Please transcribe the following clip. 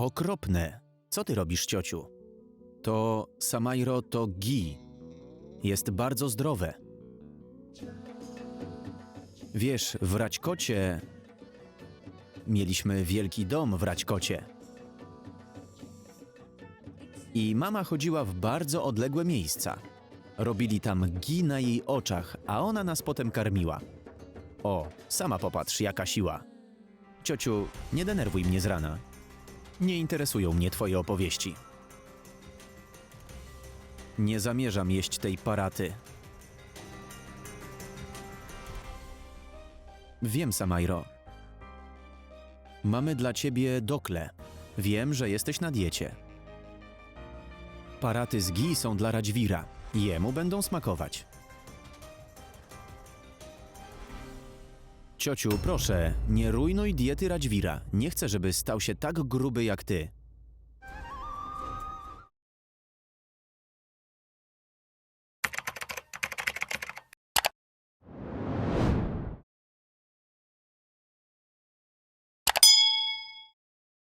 Okropne. Co ty robisz, ciociu? To Samajro to gi. Jest bardzo zdrowe. Wiesz, w Raćkocie... Mieliśmy wielki dom w Raćkocie. I mama chodziła w bardzo odległe miejsca. Robili tam gi na jej oczach, a ona nas potem karmiła. O, sama popatrz, jaka siła. Ciociu, nie denerwuj mnie z rana. Nie interesują mnie twoje opowieści. Nie zamierzam jeść tej paraty. Wiem, Samajro. Mamy dla ciebie dokle. Wiem, że jesteś na diecie. Paraty z gi są dla Radźwira. Jemu będą smakować. Ciociu, proszę, nie rujnuj diety Radźwira. Nie chcę, żeby stał się tak gruby jak ty.